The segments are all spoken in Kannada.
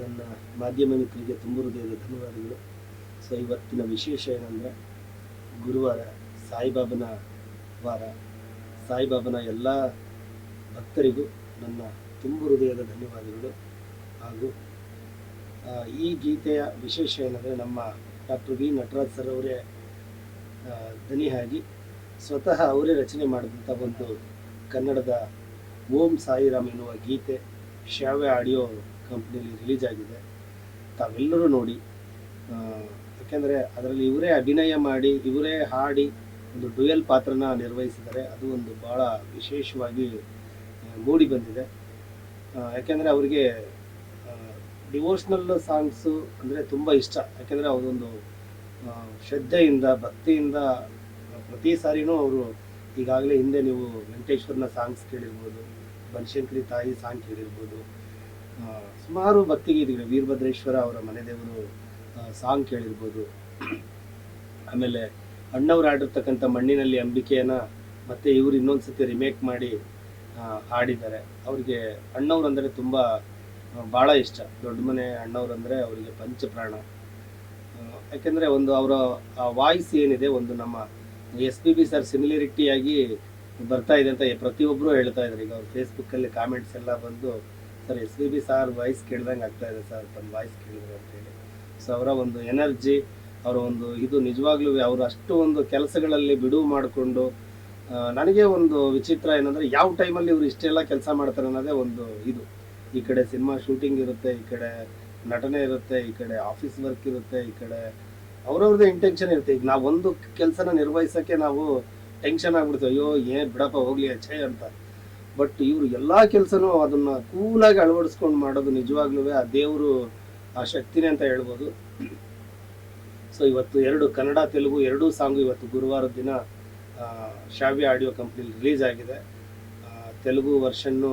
ನನ್ನ ಮಾಧ್ಯಮ ಮಿತ್ರರಿಗೆ ತುಂಬ ಹೃದಯದ ಧನ್ಯವಾದಗಳು. ಸೊ ಇವತ್ತಿನ ವಿಶೇಷ ಏನಂದರೆ, ಗುರುವಾರ ಸಾಯಿಬಾಬನ ವಾರ. ಸಾಯಿಬಾಬನ ಎಲ್ಲ ಭಕ್ತರಿಗೂ ನನ್ನ ತುಂಬ ಹೃದಯದ ಧನ್ಯವಾದಗಳು. ಹಾಗೂ ಈ ಗೀತೆಯ ವಿಶೇಷ ಏನಂದರೆ, ನಮ್ಮ ಡಾಕ್ಟರ್ ವಿ ನಟರಾಜ್ ಸರ್ ಅವರೇ ದನಿಯಾಗಿ ಸ್ವತಃ ಅವರೇ ರಚನೆ ಮಾಡಿದಂಥ ಒಂದು ಕನ್ನಡದ ಓಂ ಸಾಯಿರಾಮ್ ಎನ್ನುವ ಗೀತೆ. ಶ್ಯಾವ್ಯ ಆಡಿಯೋ ಕಂಪ್ನಿಯಲ್ಲಿ ರಿಲೀಸ್ ಆಗಿದೆ. ತಾವೆಲ್ಲರೂ ನೋಡಿ. ಯಾಕೆಂದರೆ ಅದರಲ್ಲಿ ಇವರೇ ಅಭಿನಯ ಮಾಡಿ, ಇವರೇ ಹಾಡಿ ಒಂದು ಡುಯಲ್ ಪಾತ್ರನ ನಿರ್ವಹಿಸಿದ್ದಾರೆ. ಅದು ಒಂದು ಭಾಳ ವಿಶೇಷವಾಗಿ ಮೂಡಿ ಬಂದಿದೆ. ಯಾಕೆಂದರೆ ಅವರಿಗೆ ಡಿವೋಷ್ನಲ್ ಸಾಂಗ್ಸು ಅಂದರೆ ತುಂಬ ಇಷ್ಟ. ಯಾಕೆಂದರೆ ಅವರೊಂದು ಶ್ರದ್ಧೆಯಿಂದ, ಭಕ್ತಿಯಿಂದ, ಪ್ರತಿ ಸಾರಿನೂ ಅವರು ಈಗಾಗಲೇ ಹಿಂದೆ ನೀವು ವೆಂಕಟೇಶ್ವರನ ಸಾಂಗ್ಸ್ ಕೇಳಿರ್ಬೋದು ಬನಶಂಕರಿ ತಾಯಿ ಸಾಂಗ್ ಕೇಳಿರ್ಬೋದು. ಸುಮಾರು ಭಕ್ತಿಗೀತೆಗಳು. ವೀರಭದ್ರೇಶ್ವರ ಅವರ ಮನೆದೇವರು ಸಾಂಗ್ ಕೇಳಿರ್ಬೋದು. ಆಮೇಲೆ ಅಣ್ಣವ್ರು ಆಡಿರ್ತಕ್ಕಂಥ ಮಣ್ಣಿನಲ್ಲಿ ಅಂಬಿಕೆಯನ್ನು ಮತ್ತು ಇವರು ಇನ್ನೊಂದು ಸತಿ ರಿಮೇಕ್ ಮಾಡಿ ಹಾಡಿದ್ದಾರೆ. ಅವರಿಗೆ ಅಣ್ಣವ್ರು ಅಂದರೆ ತುಂಬ ಭಾಳ ಇಷ್ಟ. ದೊಡ್ಡ ಮನೆ ಅಣ್ಣವ್ರು ಅಂದರೆ ಅವರಿಗೆ ಪಂಚಪ್ರಾಣ. ಯಾಕೆಂದರೆ ಒಂದು ಅವರ ವಾಯ್ಸ್ ಏನಿದೆ, ಒಂದು ನಮ್ಮ ಎಸ್ ಪಿ ಬಿ ಸರ್ ಸಿಮಿಲರಿಟಿಯಾಗಿ ಬರ್ತಾ ಇದೆ ಅಂತ ಪ್ರತಿಯೊಬ್ಬರು ಹೇಳ್ತಾ ಇದ್ದಾರೆ ಈಗ ಅವ್ರು ಫೇಸ್ಬುಕ್ಕಲ್ಲಿ ಕಾಮೆಂಟ್ಸ್ ಎಲ್ಲ ಬಂದು, sir S V B sir voice ಕೇಳ್ದಂಗೆ ಆಗ್ತಾ ಇದೆ ಸರ್ ತಮ್ಮ ವಾಯ್ಸ್ ಕೇಳಿದ್ರು ಅಂತೇಳಿ ಸೊ ಅವರ ಒಂದು ಎನರ್ಜಿ ಅವರ ಒಂದು ಇದು ನಿಜವಾಗ್ಲೂ ಅವರು ಅಷ್ಟು ಒಂದು ಕೆಲಸಗಳಲ್ಲಿ ಬಿಡುವು ಮಾಡಿಕೊಂಡು ನನಗೆ ಒಂದು ವಿಚಿತ್ರ ಏನಂದ್ರೆ ಯಾವ ಟೈಮಲ್ಲಿ ಇವರು ಇಷ್ಟೆಲ್ಲ ಕೆಲಸ ಮಾಡ್ತಾರೆ ಅನ್ನೋದೇ ಒಂದು ಇದು. ಈ ಕಡೆ ಸಿನಿಮಾ ಶೂಟಿಂಗ್ ಇರುತ್ತೆ, ಈ ಕಡೆ ನಟನೆ ಇರುತ್ತೆ, ಈ ಕಡೆ ಆಫೀಸ್ ವರ್ಕ್ ಇರುತ್ತೆ, ಈ ಕಡೆ ಅವ್ರವ್ರದ್ದು ಇಂಟೆನ್ಷನ್ ಇರುತ್ತೆ. ಈಗ ನಾವು ಒಂದು ಕೆಲಸನ ನಿರ್ವಹಿಸೋಕ್ಕೆ ನಾವು ಟೆನ್ಷನ್ ಆಗ್ಬಿಡ್ತು, ಅಯ್ಯೋ, ಏನು ಬಿಡಪ್ಪ, ಹೋಗ್ಲಿ ಅಚ್ಚೆ ಅಂತ. ಬಟ್ ಇವರು ಎಲ್ಲಾ ಕೆಲಸನೂ ಅದನ್ನ ಕೂಲಾಗಿ ಅಳವಡಿಸ್ಕೊಂಡು ಮಾಡೋದು ನಿಜವಾಗ್ಲೂ ಆ ದೇವರು ಆ ಶಕ್ತಿನೇ ಅಂತ ಹೇಳ್ಬೋದು. ಸೊ ಇವತ್ತು ಎರಡು ಕನ್ನಡ, ತೆಲುಗು ಎರಡೂ ಸಾಂಗು ಇವತ್ತು ಗುರುವಾರದ ದಿನ ಶಾವಿ ಆಡಿಯೋ ಕಂಪ್ನಿಲಿ ರಿಲೀಸ್ ಆಗಿದೆ. ತೆಲುಗು ವರ್ಷನ್ನು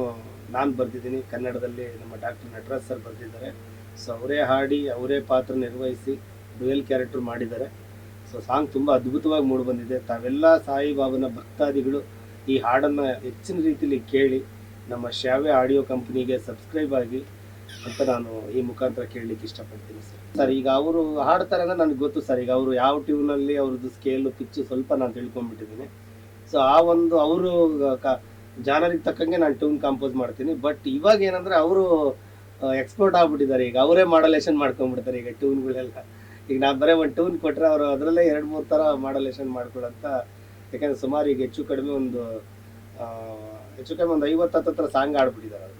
ನಾನು ಬರೆದಿದ್ದೀನಿ. ಕನ್ನಡದಲ್ಲಿ ನಮ್ಮ ಡಾಕ್ಟರ್ ನಟರಾಜ್ ಸರ್ ಬರೆದಿದ್ದಾರೆ. ಸೊ ಅವರೇ ಹಾಡಿ, ಅವರೇ ಪಾತ್ರ ನಿರ್ವಹಿಸಿ ಡುವೆಲ್ ಕ್ಯಾರೆಕ್ಟರ್ ಮಾಡಿದ್ದಾರೆ. ಸೊ ಸಾಂಗ್ ತುಂಬ ಅದ್ಭುತವಾಗಿ ಮೂಡಿ ಬಂದಿದೆ. ತಾವೆಲ್ಲ ಸಾಯಿಬಾಬನ ಭಕ್ತಾದಿಗಳು ಈ ಹಾಡನ್ನು ಹೆಚ್ಚಿನ ರೀತಿಯಲ್ಲಿ ಕೇಳಿ ನಮ್ಮ ಶ್ಯಾವೆ ಆಡಿಯೋ ಕಂಪ್ನಿಗೆ ಸಬ್ಸ್ಕ್ರೈಬ್ ಆಗಿ ಅಂತ ನಾನು ಈ ಮುಖಾಂತರ ಕೇಳಲಿಕ್ಕೆ ಇಷ್ಟಪಡ್ತೀನಿ ಸರ್. ಸರ್, ಈಗ ಅವರು ಹಾಡ್ತಾರೆ ಅಂದರೆ ನನಗೆ ಗೊತ್ತು ಸರ್. ಈಗ ಅವರು ಯಾವ ಟ್ಯೂನಲ್ಲಿ ಅವ್ರದ್ದು ಸ್ಕೇಲು ಪಿಚ್ಚು ಸ್ವಲ್ಪ ನಾನು ತಿಳ್ಕೊಂಡ್ಬಿಟ್ಟಿದ್ದೀನಿ ಸೊ ಆ ಒಂದು ಅವರು ಜಾನರಿಗೆ ತಕ್ಕಂಗೆ ನಾನು ಟ್ಯೂನ್ ಕಂಪೋಸ್ ಮಾಡ್ತೀನಿ. ಬಟ್ ಇವಾಗ ಏನಂದರೆ ಅವರು ಎಕ್ಸ್ಪೋರ್ಟ್ ಆಗ್ಬಿಟ್ಟಿದ್ದಾರೆ. ಈಗ ಅವರೇ ಮಾಡಲೇಷನ್ ಮಾಡ್ಕೊಂಡ್ಬಿಡ್ತಾರೆ ಈಗ ಟ್ಯೂನ್ಗಳೆಲ್ಲ ಈಗ ನಾ ಬರೀ ಒಂದು ಟೂನ್ ಕೊಟ್ಟರೆ ಅವರು ಅದರಲ್ಲೇ ಎರಡು, ಮೂರು ಥರ ಮಾಡಲೇಷನ್ ಮಾಡ್ಕೊಳಂತ ಯಾಕಂದ್ರೆ ಸುಮಾರು ಈಗ ಹೆಚ್ಚು ಕಡಿಮೆ ಒಂದು ಹೆಚ್ಚು ಕಡಿಮೆ ಒಂದು ಐವತ್ತು ಹತ್ತತ್ರ ಸಾಂಗ್ ಆಡ್ಬಿಟ್ಟಿದ್ದಾರೆ ಅವರು.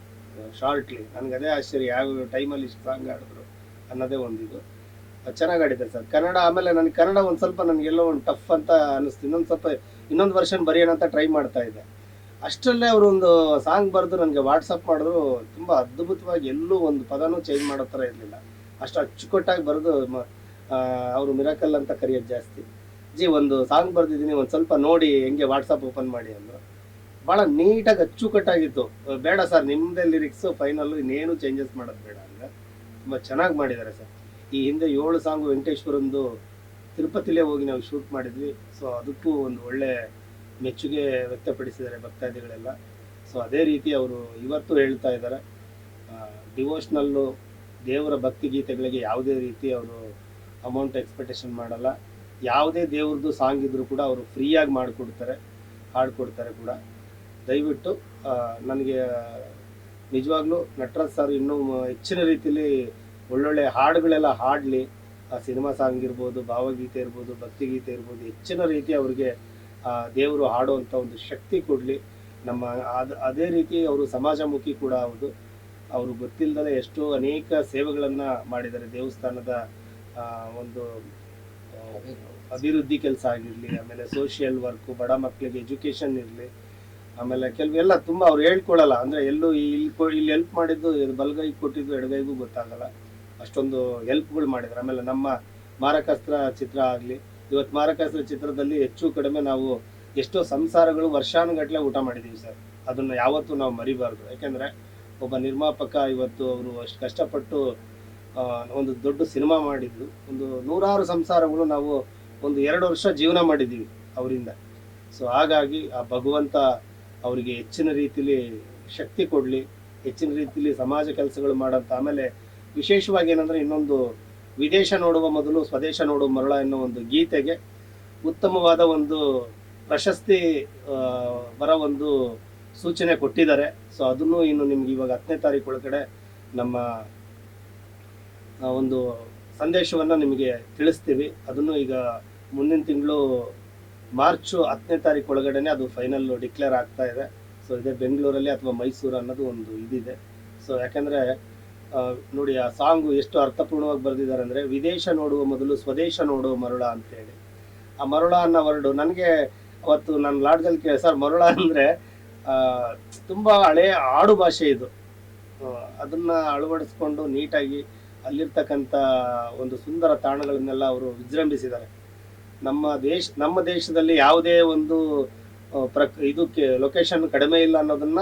ಶಾರ್ಟ್ಲಿ ನನಗೆ ಅದೇ ಆಶ್ಚರ್ಯ. ಯಾವ ಟೈಮಲ್ಲಿ ಇಷ್ಟು ಸಾಂಗ್ ಆಡಿದ್ರು ಅನ್ನೋದೇ ಒಂದು ಇದು ಚೆನ್ನಾಗಿ ಆಡಿದ್ದಾರೆ ಸರ್. ಕನ್ನಡ ಆಮೇಲೆ ನನಗೆ ಕನ್ನಡ ಒಂದು ಸ್ವಲ್ಪ ನನಗೆಲ್ಲೋ ಒಂದು ಟಫ್ ಅಂತ ಅನ್ನಿಸ್ತು. ಇನ್ನೊಂದು ಸ್ವಲ್ಪ, ಇನ್ನೊಂದು ವರ್ಷನ್ ಬರೆಯೋಣ ಅಂತ ಟ್ರೈ ಮಾಡ್ತಾ ಇದ್ದೆ. ಅಷ್ಟರಲ್ಲೇ ಅವರು ಒಂದು ಸಾಂಗ್ ಬರೆದು ನನಗೆ ವಾಟ್ಸಪ್ ಮಾಡಿದ್ರು. ತುಂಬ ಅದ್ಭುತವಾಗಿ ಎಲ್ಲೂ ಒಂದು ಪದನೂ ಚೇಂಜ್ ಮಾಡೋ ಥರ ಇರಲಿಲ್ಲ. ಅಷ್ಟು ಅಚ್ಚುಕಟ್ಟಾಗಿ ಬರೆದು ಅವರು ಮಿರಾಕಲ್ ಅಂತ ಕರೆಯೋದು ಜಾಸ್ತಿ. ಜಿ, ಒಂದು ಸಾಂಗ್ ಬರೆದಿದ್ದೀನಿ, ಒಂದು ಸ್ವಲ್ಪ ನೋಡಿ ಹೆಂಗೆ ವಾಟ್ಸಪ್ ಓಪನ್ ಮಾಡಿ ಅಂದರು. ಭಾಳ ನೀಟಾಗಿ ಅಚ್ಚುಕಟ್ಟಾಗಿತ್ತು. ಬೇಡ ಸರ್ ನಿಮ್ಮದೇ ಲಿರಿಕ್ಸು ಫೈನಲ್ಲು ಇನ್ನೇನು ಚೇಂಜಸ್ ಮಾಡೋದು ಬೇಡ ಅಂದರೆ. ತುಂಬ ಚೆನ್ನಾಗಿ ಮಾಡಿದ್ದಾರೆ ಸರ್ ಈ ಹಿಂದೆ ಏಳು ಸಾಂಗು ವೆಂಕಟೇಶ್ವರಂದು ತಿರುಪತಿಲೇ ಹೋಗಿ ನಾವು ಶೂಟ್ ಮಾಡಿದ್ವಿ. ಸೊ ಅದಕ್ಕೂ ಒಂದು ಒಳ್ಳೆ ಮೆಚ್ಚುಗೆ ವ್ಯಕ್ತಪಡಿಸಿದ್ದಾರೆ ಭಕ್ತಾದಿಗಳೆಲ್ಲ. ಸೊ ಅದೇ ರೀತಿ ಅವರು ಇವತ್ತು ಹೇಳ್ತಾ ಇದ್ದಾರೆ. ಡಿವೋಷ್ನಲ್ಲು ದೇವರ ಭಕ್ತಿ ಗೀತೆಗಳಿಗೆ ಯಾವುದೇ ರೀತಿ ಅವರು ಅಮೌಂಟ್ ಎಕ್ಸ್ಪೆಕ್ಟೇಷನ್ ಮಾಡಲ್ಲ. ಯಾವುದೇ ದೇವ್ರದ್ದು ಸಾಂಗ್ ಇದ್ದರೂ ಕೂಡ ಅವರು ಫ್ರೀಯಾಗಿ ಮಾಡಿಕೊಡ್ತಾರೆ, ಹಾಡ್ಕೊಡ್ತಾರೆ ಕೂಡ. ದಯವಿಟ್ಟು ನನಗೆ, ನಿಜವಾಗ್ಲೂ ನಟರಾಜ್ ಸರ್ ಇನ್ನೂ ಹೆಚ್ಚಿನ ರೀತಿಯಲ್ಲಿ ಒಳ್ಳೊಳ್ಳೆ ಹಾಡುಗಳೆಲ್ಲ ಹಾಡಲಿ. ಆ ಸಿನಿಮಾ ಸಾಂಗ್ ಇರ್ಬೋದು, ಭಾವಗೀತೆ ಇರ್ಬೋದು, ಭಕ್ತಿಗೀತೆ ಇರ್ಬೋದು, ಹೆಚ್ಚಿನ ರೀತಿ ಅವರಿಗೆ ದೇವರು ಹಾಡುವಂಥ ಒಂದು ಶಕ್ತಿ ಕೊಡಲಿ. ನಮ್ಮ, ಅದು, ಅದೇ ರೀತಿ ಅವರು ಸಮಾಜಮುಖಿ ಕೂಡ ಹೌದು. ಅವರು ಗೊತ್ತಿಲ್ಲದಲೇ ಎಷ್ಟೋ ಅನೇಕ ಸೇವೆಗಳನ್ನು ಮಾಡಿದ್ದಾರೆ ದೇವಸ್ಥಾನದ ಒಂದು ಅಭಿವೃದ್ಧಿ ಕೆಲಸ ಆಗಿರಲಿ, ಆಮೇಲೆ ಸೋಷಿಯಲ್ ವರ್ಕ್ ಬಡ ಮಕ್ಕಳಿಗೆ ಎಜುಕೇಶನ್ ಇರಲಿ, ಆಮೇಲೆ ಕೆಲವೆಲ್ಲ ತುಂಬ ಅವ್ರು ಹೇಳ್ಕೊಳಲ್ಲ. ಅಂದರೆ ಎಲ್ಲೂ ಇಲ್ಲಿ ಇಲ್ಲಿ ಹೆಲ್ಪ್ ಮಾಡಿದ್ದು ಬಲಗೈಗೆ ಕೊಟ್ಟಿದ್ದು ಎಡಗೈಗೂ ಗೊತ್ತಾಗಲ್ಲ. ಅಷ್ಟೊಂದು ಹೆಲ್ಪ್ಗಳು ಮಾಡಿದ್ರು. ಆಮೇಲೆ ನಮ್ಮ ಮಾರಕಾಸ್ತ್ರ ಚಿತ್ರ ಆಗಲಿ, ಇವತ್ತು ಮಾರಕಾಸ್ತ್ರ ಚಿತ್ರದಲ್ಲಿ ಹೆಚ್ಚು ಕಡಿಮೆ ನಾವು ಎಷ್ಟೋ ಸಂಸಾರಗಳು ವರ್ಷಾನುಗಟ್ಟಲೆ ಊಟ ಮಾಡಿದ್ದೀವಿ ಸರ್. ಅದನ್ನು ಯಾವತ್ತೂ ನಾವು ಮರಿಬಾರ್ದು. ಯಾಕೆಂದರೆ ಒಬ್ಬ ನಿರ್ಮಾಪಕ ಇವತ್ತು ಅವರು ಅಷ್ಟು ಕಷ್ಟಪಟ್ಟು ಒಂದು ದೊಡ್ಡ ಸಿನಿಮಾ ಮಾಡಿದ್ದು. ಒಂದು ನೂರಾರು ಸಂಸಾರಗಳು ನಾವು ಒಂದು ಎರಡು ವರ್ಷ ಜೀವನ ಮಾಡಿದ್ದೀವಿ ಅವರಿಂದ. ಸೊ ಹಾಗಾಗಿ ಆ ಭಗವಂತ ಅವರಿಗೆ ಹೆಚ್ಚಿನ ರೀತಿಲಿ ಶಕ್ತಿ ಕೊಡಲಿ, ಹೆಚ್ಚಿನ ರೀತಿಲಿ ಸಮಾಜ ಕೆಲಸಗಳು ಮಾಡಂತ. ಆಮೇಲೆ ವಿಶೇಷವಾಗಿ ಏನಂದ್ರೆ ಇನ್ನೊಂದು ವಿದೇಶ ನೋಡುವ ಮೊದಲು, ಸ್ವದೇಶ ನೋಡುವ ಮರಳ ಎನ್ನುವ ಒಂದು ಗೀತೆಗೆ ಉತ್ತಮವಾದ ಒಂದು ಪ್ರಶಸ್ತಿ ಬರ ಒಂದು ಸೂಚನೆ ಕೊಟ್ಟಿದ್ದಾರೆ. ಸೊ ಅದನ್ನು ಇನ್ನು ನಿಮ್ಗೆ ಇವಾಗ ಹತ್ತನೇ ತಾರೀಕು ಒಳಗಡೆ ನಮ್ಮ ಒಂದು ಸಂದೇಶವನ್ನು ನಿಮಗೆ ತಿಳಿಸ್ತೀವಿ. ಅದನ್ನು ಈಗ ಮುಂದಿನ ತಿಂಗಳು ಮಾರ್ಚ್ ಹತ್ತನೇ ತಾರೀಕು ಒಳಗಡೆನೆ ಅದು ಫೈನಲ್ ಡಿಕ್ಲೇರ್ ಆಗ್ತಾ ಇದೆ. ಸೊ ಇದೇ ಬೆಂಗಳೂರಲ್ಲಿ ಅಥವಾ ಮೈಸೂರು ಅನ್ನೋದು ಒಂದು ಇದಿದೆ. ಸೊ ಯಾಕೆಂದರೆ ನೋಡಿ, ಆ ಸಾಂಗು ಎಷ್ಟು ಅರ್ಥಪೂರ್ಣವಾಗಿ ಬರೆದಿದ್ದಾರೆ ಅಂದರೆ, ವಿದೇಶ ನೋಡುವ ಮೊದಲು ಸ್ವದೇಶ ನೋಡುವ ಮರುಳ ಅಂತೇಳಿ. ಆ ಮರುಳ ಅನ್ನೋ ವರ್ಡು ನನಗೆ ಅವತ್ತು ನಾನು ಲಾಡ್ಜಲ್ಲಿ ಕೇಳಿ ಸರ್, ಮರುಳ ಅಂದರೆ ತುಂಬ ಹಳೆಯ ಆಡು ಭಾಷೆ ಇದು ಅದನ್ನ ಅಳವಡಿಸ್ಕೊಂಡು ನೀಟಾಗಿ ಅಲ್ಲಿರ್ತಕ್ಕಂಥ ಒಂದು ಸುಂದರ ತಾಣಗಳನ್ನೆಲ್ಲ ಅವರು ವಿಜೃಂಭಿಸಿದ್ದಾರೆ. ನಮ್ಮ ದೇಶ, ನಮ್ಮ ದೇಶದಲ್ಲಿ ಯಾವುದೇ ಒಂದು ಪ್ರಕ್, ಇದಕ್ಕೆ ಲೊಕೇಶನ್ ಕಡಿಮೆ ಇಲ್ಲ ಅನ್ನೋದನ್ನ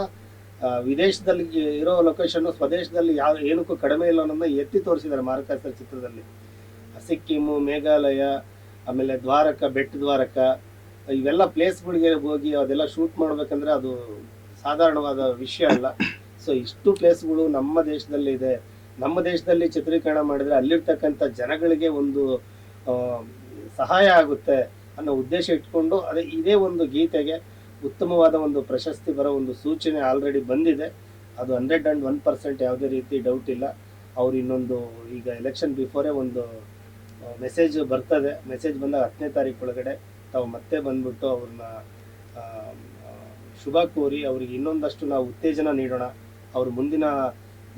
ವಿದೇಶದಲ್ಲಿ ಇರೋ ಲೊಕೇಶನ್ ಸ್ವದೇಶದಲ್ಲಿ ಯಾವ, ಏನಕ್ಕೂ ಕಡಿಮೆ ಇಲ್ಲ ಅನ್ನೋದನ್ನ ಎತ್ತಿ ತೋರಿಸಿದ್ದಾರೆ ಮಾರುಕಟ್ಟೆ ಚಿತ್ರದಲ್ಲಿ. ಸಿಕ್ಕಿಮು, ಮೇಘಾಲಯ, ಆಮೇಲೆ ದ್ವಾರಕ, ಬೆಟ್ಟ ದ್ವಾರಕ, ಇವೆಲ್ಲ ಪ್ಲೇಸ್ಗಳಿಗೆ ಹೋಗಿ ಅದೆಲ್ಲ ಶೂಟ್ ಮಾಡ್ಬೇಕಂದ್ರೆ ಅದು ಸಾಧಾರಣವಾದ ವಿಷಯ ಅಲ್ಲ. ಸೊ ಇಷ್ಟು ಪ್ಲೇಸ್ಗಳು ನಮ್ಮ ದೇಶದಲ್ಲಿ ಇದೆ. ನಮ್ಮ ದೇಶದಲ್ಲಿ ಚಿತ್ರೀಕರಣ ಮಾಡಿದ್ರೆ ಅಲ್ಲಿರ್ತಕ್ಕಂಥ ಜನಗಳಿಗೆ ಒಂದು ಸಹಾಯ ಆಗುತ್ತೆ ಅನ್ನೋ ಉದ್ದೇಶ ಇಟ್ಕೊಂಡು ಅದೇ ಇದೇ ಒಂದು ಗೀತೆಗೆ ಉತ್ತಮವಾದ ಒಂದು ಪ್ರಶಸ್ತಿ ಬರೋ ಒಂದು ಸೂಚನೆ ಆಲ್ರೆಡಿ ಬಂದಿದೆ. ಅದು ಹಂಡ್ರೆಡ್ ಆ್ಯಂಡ್ ಒನ್ ಪರ್ಸೆಂಟ್ ಯಾವುದೇ ರೀತಿ ಡೌಟ್ ಇಲ್ಲ. ಅವ್ರು ಇನ್ನೊಂದು ಈಗ ಎಲೆಕ್ಷನ್ ಬಿಫೋರೇ ಒಂದು ಮೆಸೇಜ್ ಬರ್ತದೆ. ಮೆಸೇಜ್ ಬಂದಾಗ ಹತ್ತನೇ ತಾರೀಕು ಒಳಗಡೆ ತಾವು ಮತ್ತೆ ಬಂದ್ಬಿಟ್ಟು ಅವ್ರನ್ನ ಶುಭ ಕೋರಿ ಅವ್ರಿಗೆ ಇನ್ನೊಂದಷ್ಟು ನಾವು ಉತ್ತೇಜನ ನೀಡೋಣ. ಅವ್ರ ಮುಂದಿನ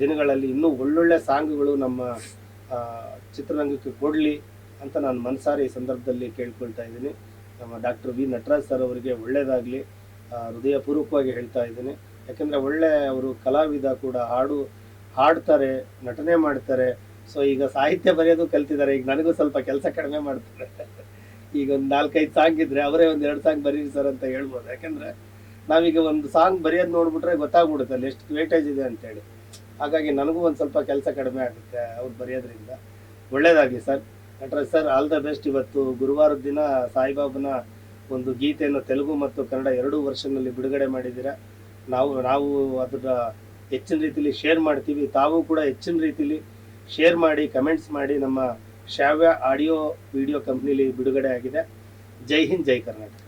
ದಿನಗಳಲ್ಲಿ ಇನ್ನೂ ಒಳ್ಳೊಳ್ಳೆ ಸಾಂಗ್ಗಳು ನಮ್ಮ ಚಿತ್ರರಂಗಕ್ಕೆ ಕೊಡಲಿ ಅಂತ ನಾನು ಮನಸಾರಿ ಈ ಸಂದರ್ಭದಲ್ಲಿ ಕೇಳ್ಕೊಳ್ತಾ ಇದ್ದೀನಿ. ನಮ್ಮ ಡಾಕ್ಟರ್ ವಿ ನಟರಾಜ್ ಸರ್ ಅವರಿಗೆ ಒಳ್ಳೆಯದಾಗಲಿ ಹೃದಯಪೂರ್ವಕವಾಗಿ ಹೇಳ್ತಾ ಇದ್ದೀನಿ. ಯಾಕೆಂದರೆ ಒಳ್ಳೆ ಅವರು ಕಲಾವಿದ ಕೂಡ ಹಾಡು, ಹಾಡ್ತಾರೆ, ನಟನೆ ಮಾಡ್ತಾರೆ. ಸೊ, ಈಗ ಸಾಹಿತ್ಯ ಬರೆಯೋದು ಕಲ್ತಿದ್ದಾರೆ. ಈಗ ನನಗೂ ಸ್ವಲ್ಪ ಕೆಲಸ ಕಡಿಮೆ ಮಾಡ್ತಾರೆ. ಈಗ ಒಂದು ನಾಲ್ಕೈದು ಸಾಂಗ್ ಇದ್ರೆ ಅವರೇ ಒಂದು ಎರಡು ಸಾಂಗ್ ಬರೀರಿ ಸರ್ ಅಂತ ಹೇಳ್ಬೋದು. ಯಾಕಂದ್ರೆ ನಾವೀಗ ಒಂದು ಸಾಂಗ್ ಬರೆಯೋದು ನೋಡ್ಬಿಟ್ರೆ ಗೊತ್ತಾಗ್ಬಿಡುತ್ತೆ ಅಲ್ಲಿ ಎಷ್ಟು ವೇಟೇಜ್ ಇದೆ ಅಂತೇಳಿ. ಹಾಗಾಗಿ ನನಗೂ ಒಂದು ಸ್ವಲ್ಪ ಕೆಲಸ ಕಡಿಮೆ ಆಗುತ್ತೆ ಅವ್ರು ಬರೆಯೋದ್ರಿಂದ. ಒಳ್ಳೇದಾಗಲಿ sir. Nataraj sir all the best ಇವತ್ತು ಗುರುವಾರದ ದಿನ ಸಾಯಿಬಾಬನ ಒಂದು ಗೀತೆಯನ್ನು ತೆಲುಗು ಮತ್ತು ಕನ್ನಡ ಎರಡೂ ವರ್ಷನಲ್ಲಿ ಬಿಡುಗಡೆ ಮಾಡಿದ್ದೀರಾ? ನಾವು ನಾವು ಅದರ ಹೆಚ್ಚಿನ ರೀತಿಲಿ ಶೇರ್ ಮಾಡ್ತೀವಿ. ತಾವು ಕೂಡ ಹೆಚ್ಚಿನ ರೀತಿಲಿ ಶೇರ್ ಮಾಡಿ ಕಮೆಂಟ್ಸ್ ಮಾಡಿ ನಮ್ಮ ಶಾವ್ಯ ಆಡಿಯೋ ವಿಡಿಯೋ ಕಂಪ್ನಿಲಿ ಬಿಡುಗಡೆ ಆಗಿದೆ. ಜೈ ಹಿಂದ್, ಜೈ ಕರ್ನಾಟಕ.